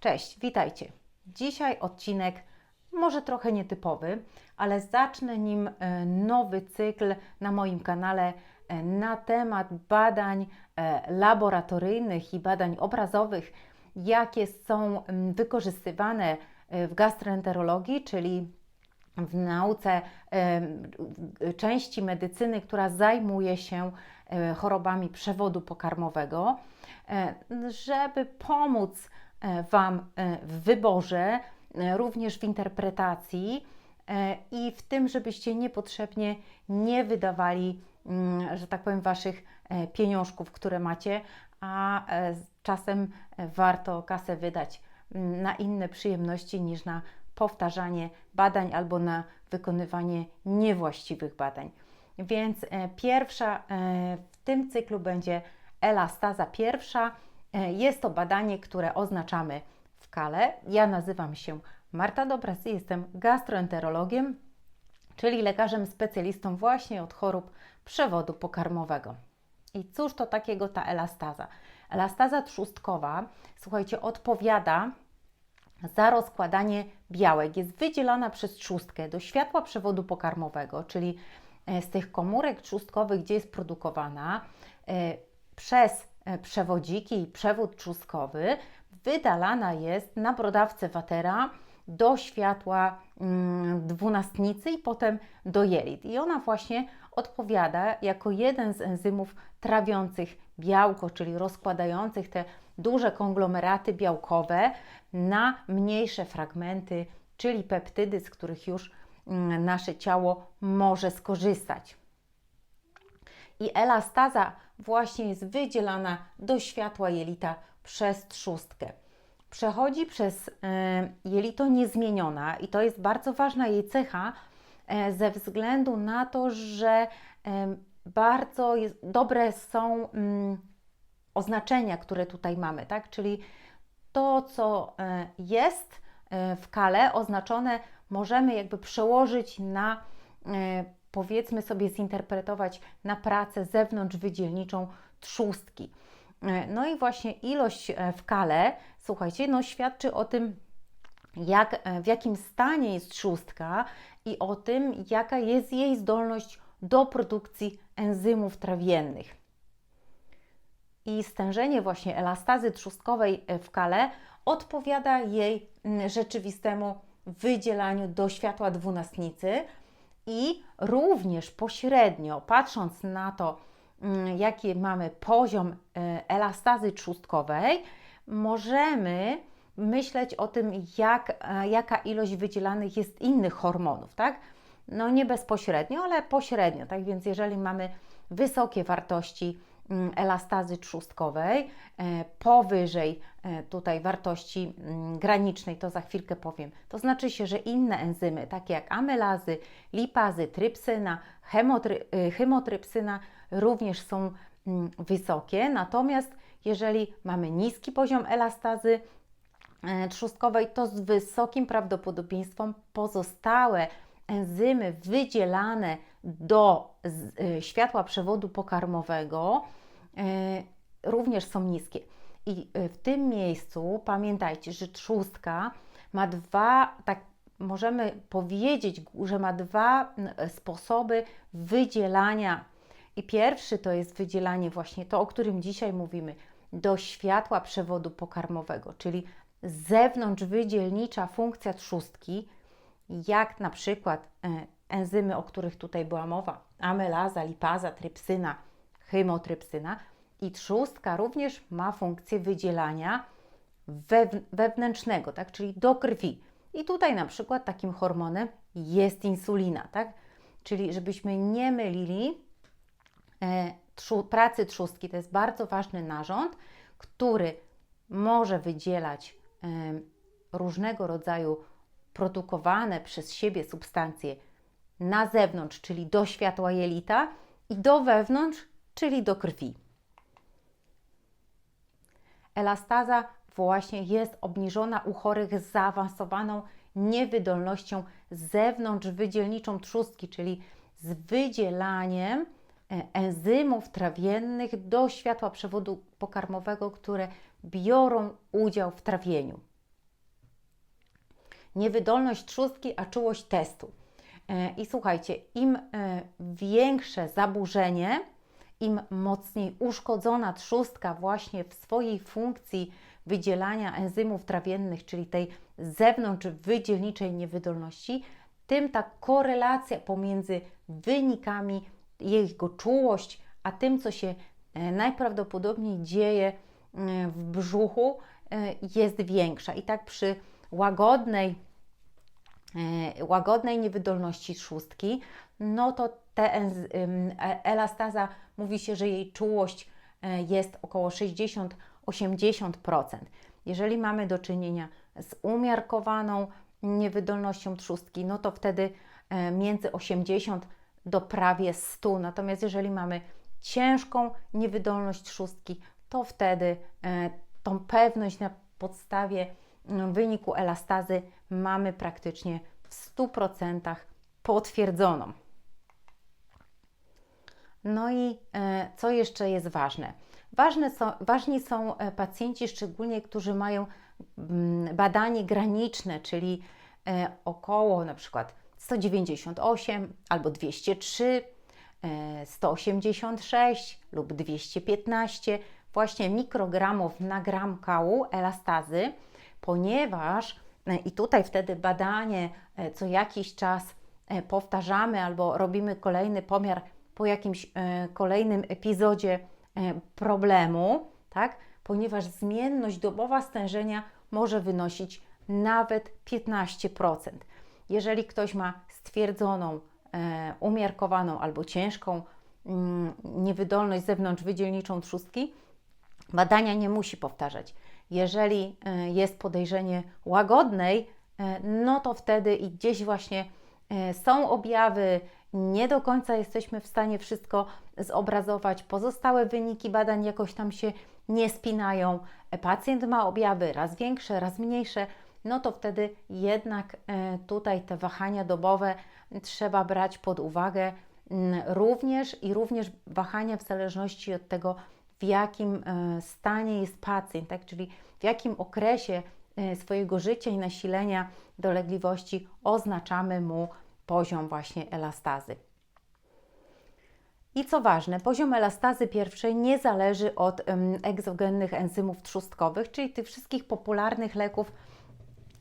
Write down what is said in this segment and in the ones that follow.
Cześć, witajcie. Dzisiaj odcinek może trochę nietypowy, ale zacznę nim e, nowy cykl na moim kanale e, na temat badań e, laboratoryjnych i badań obrazowych, jakie są wykorzystywane w gastroenterologii, czyli w nauce części medycyny, która zajmuje się chorobami przewodu pokarmowego, żeby pomóc Wam e, w wyborze, e, również w interpretacji e, i w tym, żebyście niepotrzebnie nie wydawali, mm, że tak powiem, Waszych e, pieniążków, które macie, a e, czasem e, warto kasę wydać mm, na inne przyjemności niż na powtarzanie badań albo na wykonywanie niewłaściwych badań. Więc e, pierwsza e, w tym cyklu będzie elastaza pierwsza. E, Jest to badanie, które oznaczamy w kale. Ja nazywam się Marta Dobras i jestem gastroenterologiem, czyli lekarzem specjalistą właśnie od chorób przewodu pokarmowego. I cóż to takiego ta elastaza? Elastaza trzustkowa, słuchajcie, odpowiada za rozkładanie białek. Jest wydzielana przez trzustkę do światła przewodu pokarmowego, czyli e, z tych komórek trzustkowych, gdzie jest produkowana, e, przez przewodziki i przewód trzustkowy wydalana jest na brodawce watera do światła mm, dwunastnicy i potem do jelit. I ona właśnie odpowiada jako jeden z enzymów trawiących białko, czyli rozkładających te duże konglomeraty białkowe na mniejsze fragmenty, czyli peptydy, z których już mm, nasze ciało może skorzystać. I elastaza właśnie jest wydzielana do światła jelita przez trzustkę. Przechodzi przez e, jelito niezmieniona i to jest bardzo ważna jej cecha e, ze względu na to, że e, bardzo jest, dobre są mm, oznaczenia, które tutaj mamy, tak? Czyli to, co jest w kale oznaczone, możemy jakby przełożyć na, powiedzmy sobie, zinterpretować na pracę zewnątrzwydzielniczą trzustki. E, No i właśnie ilość e, w kale, słuchajcie, no świadczy o tym, jak, e, w jakim stanie jest trzustka i o tym, jaka jest jej zdolność do produkcji enzymów trawiennych. I stężenie właśnie elastazy trzustkowej w kale odpowiada jej rzeczywistemu wydzielaniu do światła dwunastnicy i również pośrednio, patrząc na to, mm, jaki mamy poziom e, elastazy trzustkowej, możemy myśleć o tym, jak, e, jaka ilość wydzielanych jest innych hormonów, tak? No nie bezpośrednio, ale pośrednio, tak? Więc jeżeli mamy wysokie wartości elastazy trzustkowej, e, powyżej e, tutaj wartości mm, granicznej, to za chwilkę powiem. To znaczy się, że inne enzymy, takie jak amylazy, lipazy, trypsyna, chymotrypsyna również są mm, wysokie. Natomiast jeżeli mamy niski poziom elastazy e, trzustkowej, to z wysokim prawdopodobieństwem pozostałe enzymy wydzielane do światła przewodu pokarmowego e, również są niskie. I y, w tym miejscu pamiętajcie, że trzustka ma dwa, tak możemy powiedzieć, że ma dwa n- sposoby wydzielania. I pierwszy to jest wydzielanie właśnie to, o którym dzisiaj mówimy, do światła przewodu pokarmowego, czyli zewnątrzwydzielnicza funkcja trzustki, jak na przykład e, enzymy, o których tutaj była mowa, amylaza, lipaza, trypsyna, chymotrypsyna. I trzustka również ma funkcję wydzielania wewn- wewnętrznego, tak? czyli do krwi. I tutaj na przykład takim hormonem jest insulina, tak? Czyli żebyśmy nie mylili e, trzu, pracy trzustki, to jest bardzo ważny narząd, który może wydzielać em, różnego rodzaju produkowane przez siebie substancje na zewnątrz, czyli do światła jelita, i do wewnątrz, czyli do krwi. Elastaza właśnie jest obniżona u chorych z zaawansowaną niewydolnością zewnątrzwydzielniczą trzustki, czyli z wydzielaniem e, enzymów trawiennych do światła przewodu pokarmowego, które biorą udział w trawieniu. niewydolność trzustki, a czułość testu. E, I słuchajcie, im e, większe zaburzenie, im mocniej uszkodzona trzustka właśnie w swojej funkcji wydzielania enzymów trawiennych, czyli tej zewnątrz wydzielniczej niewydolności, tym ta korelacja pomiędzy wynikami, jego czułość, a tym, co się e, najprawdopodobniej dzieje w brzuchu, jest większa. I tak przy łagodnej, łagodnej niewydolności trzustki, no to elastaza mówi się, że jej czułość e, jest około 60-80%. Jeżeli mamy do czynienia z umiarkowaną niewydolnością trzustki, no to wtedy e, między 80 do prawie 100. Natomiast jeżeli mamy ciężką niewydolność trzustki, to wtedy e, tą pewność na podstawie mm, wyniku elastazy mamy praktycznie w 100% potwierdzoną. No i e, co jeszcze jest ważne? Ważne są, ważni są e, pacjenci, szczególnie którzy mają mm, badanie graniczne, czyli e, około na przykład 198 albo 203, 186 lub 215 właśnie mikrogramów na gram kału elastazy, ponieważ i tutaj wtedy badanie co jakiś czas powtarzamy albo robimy kolejny pomiar po jakimś e, kolejnym epizodzie e, problemu, tak? ponieważ zmienność dobowa stężenia może wynosić nawet 15%. Jeżeli ktoś ma stwierdzoną, e, umiarkowaną albo ciężką mm, niewydolność zewnątrzwydzielniczą trzustki, badania nie musi powtarzać. Jeżeli jest podejrzenie łagodnej, no to wtedy i gdzieś właśnie są objawy nie do końca jesteśmy w stanie wszystko zobrazować. Pozostałe wyniki badań jakoś tam się nie spinają. Pacjent ma objawy raz większe, raz mniejsze. No to wtedy jednak e, tutaj te wahania dobowe trzeba brać pod uwagę mm, również i również wahania w zależności od tego, w jakim e, stanie jest pacjent, tak? czyli w jakim okresie e, swojego życia i nasilenia dolegliwości oznaczamy mu poziom właśnie elastazy. I co ważne, poziom elastazy pierwszej nie zależy od egzogennych enzymów trzustkowych, czyli tych wszystkich popularnych leków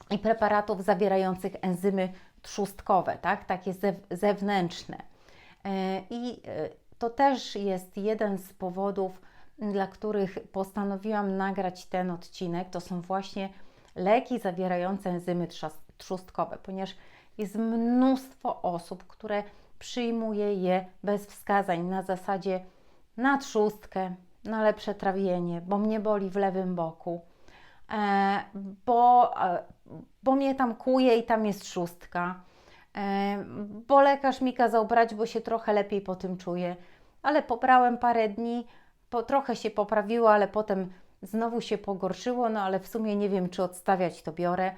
i preparatów zawierających enzymy trzustkowe, tak, takie zewnętrzne. E, I e, to też jest jeden z powodów, dla których postanowiłam nagrać ten odcinek. To są właśnie leki zawierające enzymy trzustkowe, ponieważ jest mnóstwo osób, które przyjmuje je bez wskazań na zasadzie na trzustkę, na lepsze trawienie, bo mnie boli w lewym boku, e, bo, e, bo mnie tam kuje i tam jest trzustka, e, bo lekarz mi kazał brać, bo się trochę lepiej po tym czuję, ale pobrałem parę dni, po, trochę się poprawiło, ale potem znowu się pogorszyło, no ale w sumie nie wiem, czy odstawiać to biorę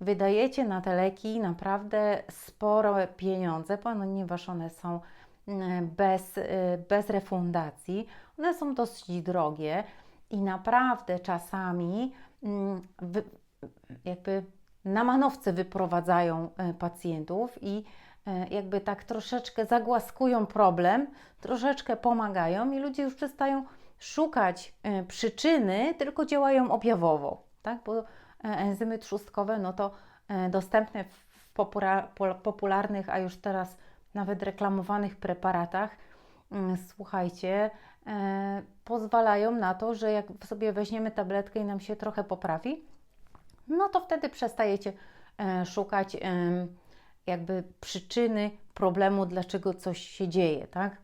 wydajecie na te leki naprawdę sporo pieniądze, ponieważ one są mm, bez, y, bez refundacji. One są dosyć drogie i naprawdę czasami mm, jakby na manowce wyprowadzają y, pacjentów i y, jakby tak troszeczkę zagłaskują problem, troszeczkę pomagają i ludzie już przestają szukać przyczyny, tylko działają objawowo, tak? Bo enzymy trzustkowe, no to e, dostępne w popularnych, a już teraz nawet reklamowanych preparatach, mm, słuchajcie, e, pozwalają na to, że jak sobie weźmiemy tabletkę i nam się trochę poprawi, no to wtedy przestajecie szukać jakby przyczyny problemu, dlaczego coś się dzieje, tak?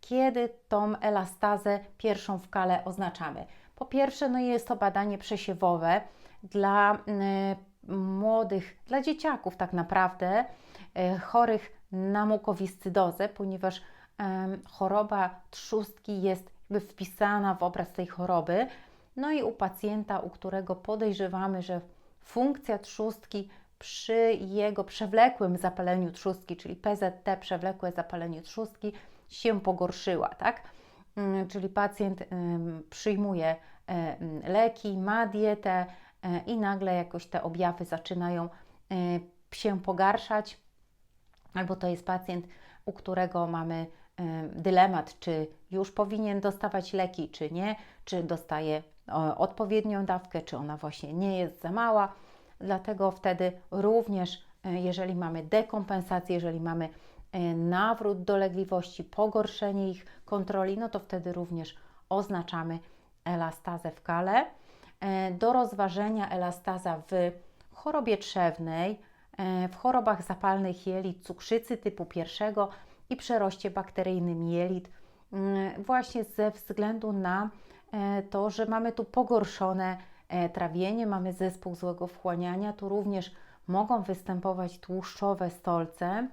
Kiedy tą elastazę pierwszą w kale oznaczamy? Po pierwsze, no jest to badanie przesiewowe dla y, młodych, dla dzieciaków tak naprawdę, y, chorych na mukowiscydozę, ponieważ choroba trzustki jest jakby wpisana w obraz tej choroby. No i u pacjenta, u którego podejrzewamy, że funkcja trzustki przy jego przewlekłym zapaleniu trzustki, czyli PZT, przewlekłe zapalenie trzustki, się pogorszyła, tak? Mm, czyli pacjent przyjmuje leki, ma dietę e, i nagle jakoś te objawy zaczynają e, się pogarszać, albo to jest pacjent, u którego mamy dylemat, czy już powinien dostawać leki, czy nie, czy dostaje odpowiednią dawkę, czy ona właśnie nie jest za mała. Dlatego wtedy również, e, jeżeli mamy dekompensację, jeżeli mamy nawrót dolegliwości, pogorszenie ich kontroli, no to wtedy również oznaczamy elastazę w kale. E, Do rozważenia elastaza w chorobie trzewnej, e, w chorobach zapalnych jelit, cukrzycy typu pierwszego i przeroście bakteryjnym jelit, mm, właśnie ze względu na e, to, że mamy tu pogorszone e, trawienie, mamy zespół złego wchłaniania, tu również mogą występować tłuszczowe stolce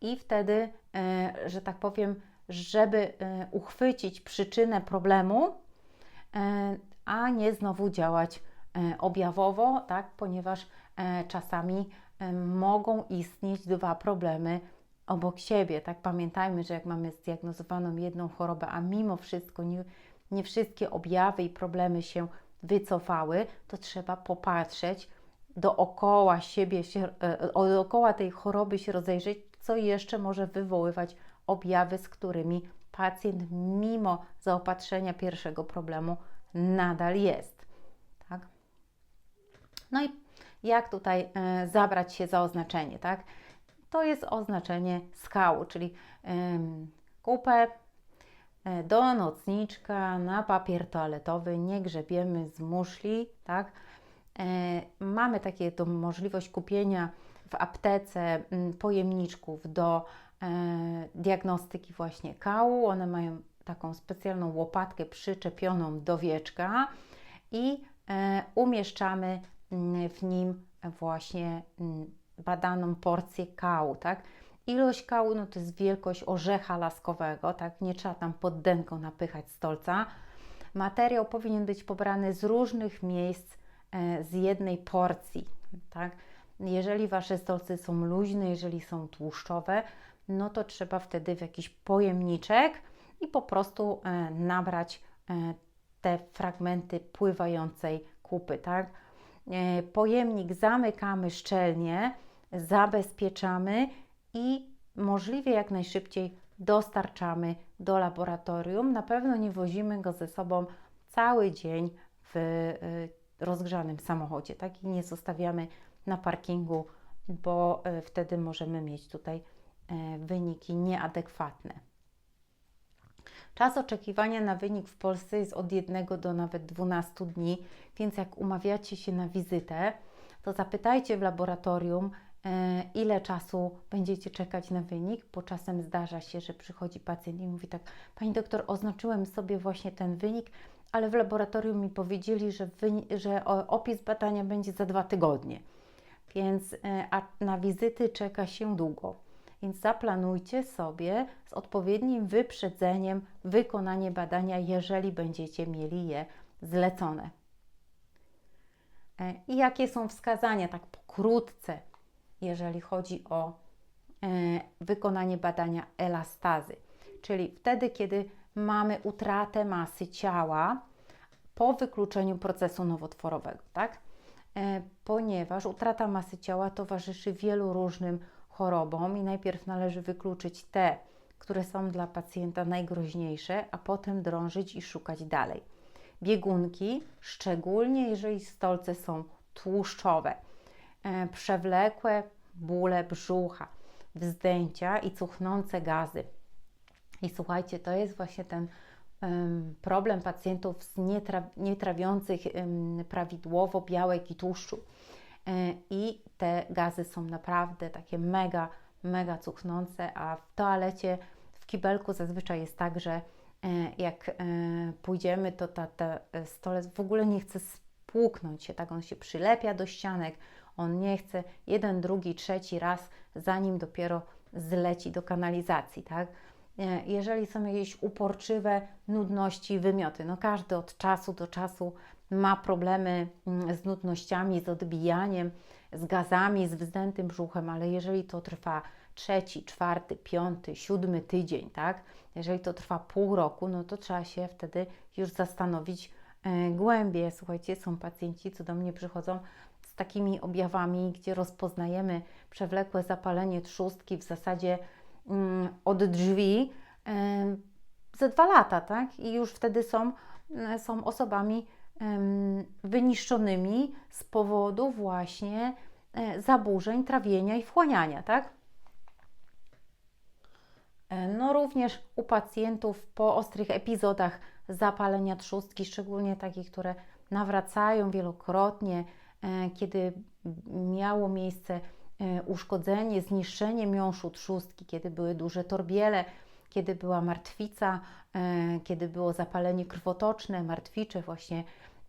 i wtedy, e, że tak powiem, żeby e, uchwycić przyczynę problemu, e, a nie znowu działać objawowo, tak, ponieważ czasami mogą istnieć dwa problemy obok siebie. Tak, pamiętajmy, że jak mamy zdiagnozowaną jedną chorobę, a mimo wszystko nie, nie wszystkie objawy i problemy się wycofały, to trzeba popatrzeć dookoła siebie, dookoła tej choroby się rozejrzeć, co jeszcze może wywoływać objawy, z którymi pacjent mimo zaopatrzenia pierwszego problemu nadal jest. Tak? No i jak tutaj e, zabrać się za oznaczenie, tak? To jest oznaczenie skału, czyli kupę e, do nocniczka na papier toaletowy, nie grzebiemy z muszli, tak? E, mamy takie to możliwość kupienia w aptece m, pojemniczków do e, diagnostyki właśnie kału. One mają taką specjalną łopatkę przyczepioną do wieczka i e, umieszczamy mm, w nim właśnie mm, badaną porcję kału, tak? Ilość kału no to jest wielkość orzecha laskowego, tak? Nie trzeba tam pod denką napychać stolca. Materiał powinien być pobrany z różnych miejsc e, z jednej porcji, tak? Jeżeli Wasze stolce są luźne, jeżeli są tłuszczowe, no to trzeba wtedy w jakiś pojemniczek i po prostu e, nabrać e, te fragmenty pływającej kupy, tak? E, Pojemnik zamykamy szczelnie, zabezpieczamy i możliwie jak najszybciej dostarczamy do laboratorium. Na pewno nie wozimy go ze sobą cały dzień w rozgrzanym samochodzie, tak? I nie zostawiamy na parkingu, bo e, wtedy możemy mieć tutaj e, wyniki nieadekwatne. Czas oczekiwania na wynik w Polsce jest od 1 do nawet 12 dni, więc jak umawiacie się na wizytę, to zapytajcie w laboratorium, e, ile czasu będziecie czekać na wynik, bo czasem zdarza się, że przychodzi pacjent i mówi tak, Pani doktor, oznaczyłem sobie właśnie ten wynik, ale w laboratorium mi powiedzieli, że, że opis badania będzie za dwa tygodnie, więc e, a na wizyty czeka się długo. Więc zaplanujcie sobie z odpowiednim wyprzedzeniem wykonanie badania, jeżeli będziecie mieli je zlecone. E, I jakie są wskazania, tak pokrótce, jeżeli chodzi o e, wykonanie badania elastazy, czyli wtedy, kiedy mamy utratę masy ciała po wykluczeniu procesu nowotworowego, tak? E, Ponieważ utrata masy ciała towarzyszy wielu różnym chorobom i najpierw należy wykluczyć te, które są dla pacjenta najgroźniejsze, a potem drążyć i szukać dalej. Biegunki, szczególnie jeżeli stolce są tłuszczowe, e, przewlekłe bóle brzucha, wzdęcia i cuchnące gazy. I słuchajcie, to jest właśnie ten problem pacjentów z nietra, nietrawiących prawidłowo białek i tłuszczu. E, I te gazy są naprawdę takie mega, mega cuchnące, a w toalecie, w kibelku zazwyczaj jest tak, że e, jak e, pójdziemy, to ta, ta stolec w ogóle nie chce spłuknąć się, tak on się przylepia do ścianek, on nie chce jeden, drugi, trzeci raz, zanim dopiero zleci do kanalizacji, tak? E, Jeżeli są jakieś uporczywe nudności, wymioty, no każdy od czasu do czasu ma problemy mm, z nudnościami, z odbijaniem, z gazami, z wzdętym brzuchem, ale jeżeli to trwa trzeci, czwarty, piąty, siódmy tydzień, tak? Jeżeli to trwa pół roku, no to trzeba się wtedy już zastanowić, e, głębie. Słuchajcie, są pacjenci, co do mnie przychodzą z takimi objawami, gdzie rozpoznajemy przewlekłe zapalenie trzustki w zasadzie od drzwi em, ze dwa lata, tak? I już wtedy są, e, są osobami wyniszczonymi z powodu właśnie zaburzeń trawienia i wchłaniania, tak? No również u pacjentów po ostrych epizodach zapalenia trzustki, szczególnie takich, które nawracają wielokrotnie, kiedy miało miejsce uszkodzenie, zniszczenie miąższu trzustki, kiedy były duże torbiele, kiedy była martwica, e, kiedy było zapalenie krwotoczne, martwicze, właśnie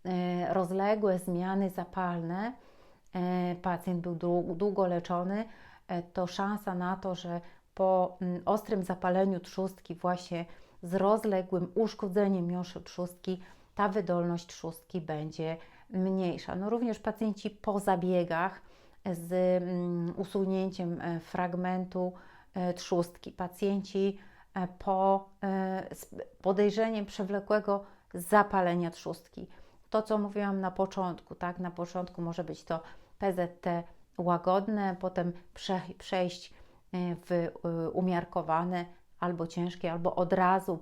e, rozległe zmiany zapalne, e, pacjent był dłu- długo leczony, e, to szansa na to, że po ostrym zapaleniu trzustki, właśnie z rozległym uszkodzeniem miąższu trzustki, ta wydolność trzustki będzie mniejsza. No również pacjenci po zabiegach z mm, usunięciem e, fragmentu e, trzustki, pacjenci e, po z podejrzeniem przewlekłego zapalenia trzustki. To, co mówiłam na początku, tak? Na początku może być to PZT łagodne, potem prze, przejść w umiarkowane albo ciężkie, albo od razu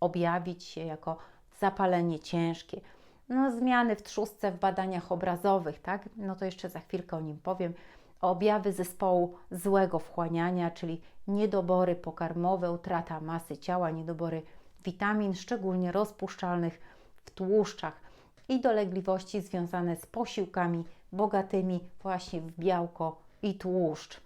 objawić się jako zapalenie ciężkie. No, zmiany w trzustce w badaniach obrazowych, tak? No to jeszcze za chwilkę o nim powiem. Objawy zespołu złego wchłaniania, czyli niedobory pokarmowe, utrata masy ciała, niedobory witamin, szczególnie rozpuszczalnych w tłuszczach i dolegliwości związane z posiłkami bogatymi właśnie w białko i tłuszcz.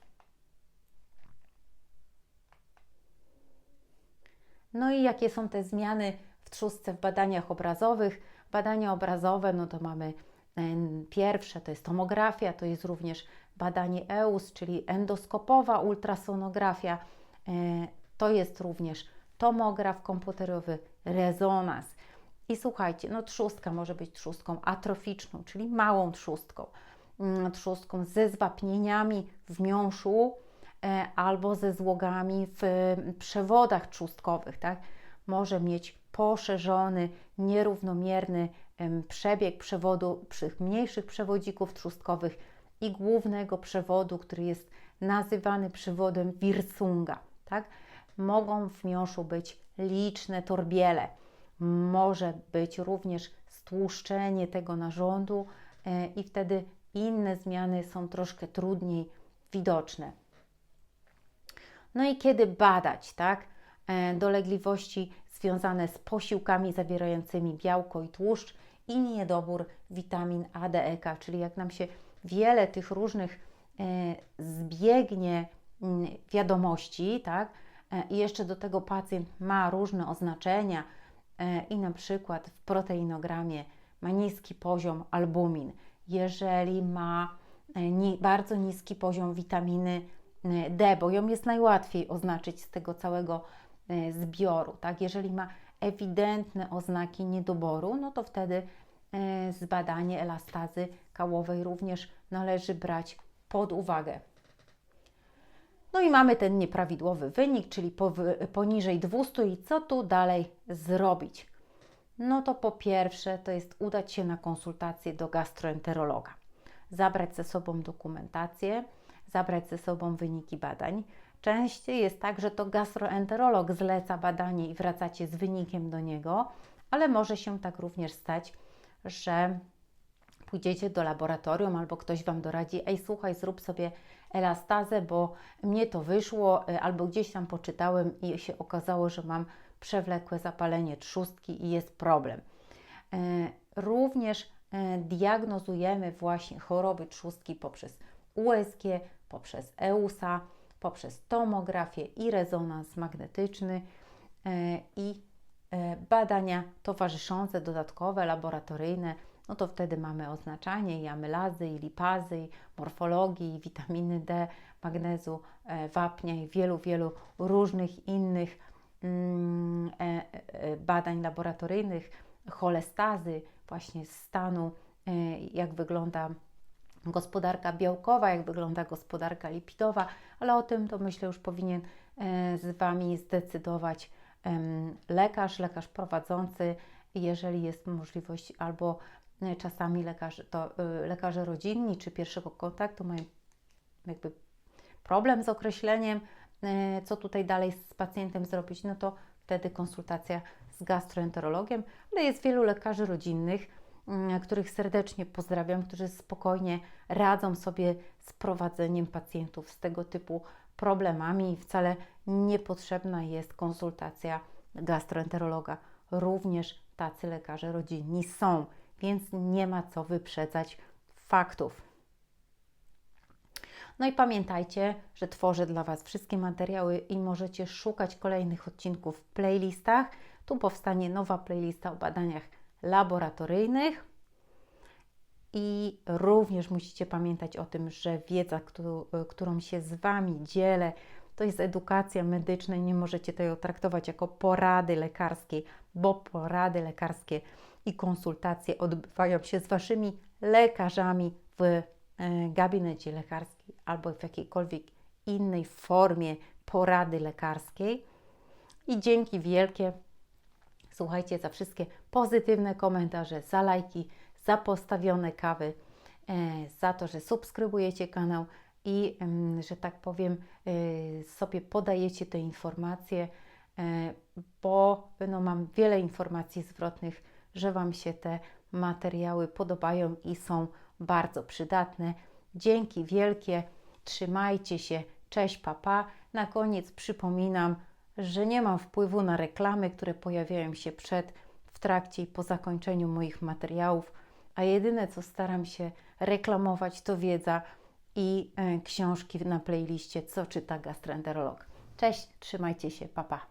No i jakie są te zmiany w trzustce w badaniach obrazowych? Badania obrazowe, no to mamy em, pierwsze, to jest tomografia, to jest również badanie EUS, czyli endoskopowa ultrasonografia. E, To jest również tomograf komputerowy, rezonans. I słuchajcie, no trzustka może być trzustką atroficzną, czyli małą trzustką, mm, trzustką ze zwapnieniami w miąższu e, albo ze złogami w mm, przewodach trzustkowych, tak? Może mieć poszerzony, nierównomierny przebieg przewodu mniejszych przewodzików trzustkowych i głównego przewodu, który jest nazywany przewodem Wirsunga, tak? Mogą w miąższu być liczne torbiele, może być również stłuszczenie tego narządu e, i wtedy inne zmiany są troszkę trudniej widoczne. No i kiedy badać, tak? E, Dolegliwości związane z posiłkami zawierającymi białko i tłuszcz i niedobór witamin A, D, E, K, czyli jak nam się wiele tych różnych e, zbiegnie wiadomości, tak? E, I jeszcze do tego pacjent ma różne oznaczenia e, i na przykład w proteinogramie ma niski poziom albumin, jeżeli ma bardzo niski poziom witaminy D, bo ją jest najłatwiej oznaczyć z tego całego zbioru, tak? Jeżeli ma ewidentne oznaki niedoboru, no to wtedy e, zbadanie elastazy kałowej również należy brać pod uwagę. No i mamy ten nieprawidłowy wynik, czyli poniżej 200 i co tu dalej zrobić? No to po pierwsze to jest udać się na konsultację do gastroenterologa, zabrać ze sobą dokumentację, zabrać ze sobą wyniki badań. Częściej jest tak, że to gastroenterolog zleca badanie i wracacie z wynikiem do niego, ale może się tak również stać, że pójdziecie do laboratorium albo ktoś Wam doradzi, ej słuchaj, zrób sobie elastazę, bo mnie to wyszło, y, albo gdzieś tam poczytałem i się okazało, że mam przewlekłe zapalenie trzustki i jest problem. E, Również e, diagnozujemy właśnie choroby trzustki poprzez USG, poprzez EUSA, poprzez tomografię i rezonans magnetyczny e, i e, badania towarzyszące, dodatkowe, laboratoryjne, no to wtedy mamy oznaczanie i amylazy, i lipazy, i morfologii, i witaminy D, magnezu, e, wapnia i wielu, wielu różnych innych mm, badań laboratoryjnych, cholestazy, właśnie stanu, jak wygląda gospodarka białkowa, jak wygląda gospodarka lipidowa, ale o tym to myślę już powinien e, z Wami zdecydować lekarz, lekarz prowadzący jeżeli jest możliwość, albo e, czasami lekarze, to, y, lekarze rodzinni czy pierwszego kontaktu mają jakby problem z określeniem, e, co tutaj dalej z pacjentem zrobić, no to wtedy konsultacja z gastroenterologiem, ale jest wielu lekarzy rodzinnych, których serdecznie pozdrawiam, którzy spokojnie radzą sobie z prowadzeniem pacjentów z tego typu problemami i wcale niepotrzebna jest konsultacja gastroenterologa. Również tacy lekarze rodzinni są, więc nie ma co wyprzedzać faktów. No i pamiętajcie, że tworzę dla Was wszystkie materiały i możecie szukać kolejnych odcinków w playlistach. Tu powstanie nowa playlista o badaniach laboratoryjnych. I również musicie pamiętać o tym, że wiedza, którą, się z Wami dzielę, to jest edukacja medyczna i nie możecie tego traktować jako porady lekarskie, bo porady lekarskie i konsultacje odbywają się z Waszymi lekarzami w e, gabinecie lekarskim albo w jakiejkolwiek innej formie porady lekarskiej. I dzięki wielkie, słuchajcie, za wszystkie pozytywne komentarze, za lajki, za postawione kawy, e, za to, że subskrybujecie kanał i, em, że tak powiem, e, sobie podajecie te informacje, e, bo no, mam wiele informacji zwrotnych, że Wam się te materiały podobają i są bardzo przydatne. Dzięki wielkie, trzymajcie się, cześć papa. Na koniec przypominam, że nie mam wpływu na reklamy, które pojawiają się przed, w trakcie i po zakończeniu moich materiałów, a jedyne co staram się reklamować to wiedza i e, książki na playliście Co czyta gastroenterolog. Cześć, trzymajcie się, papa.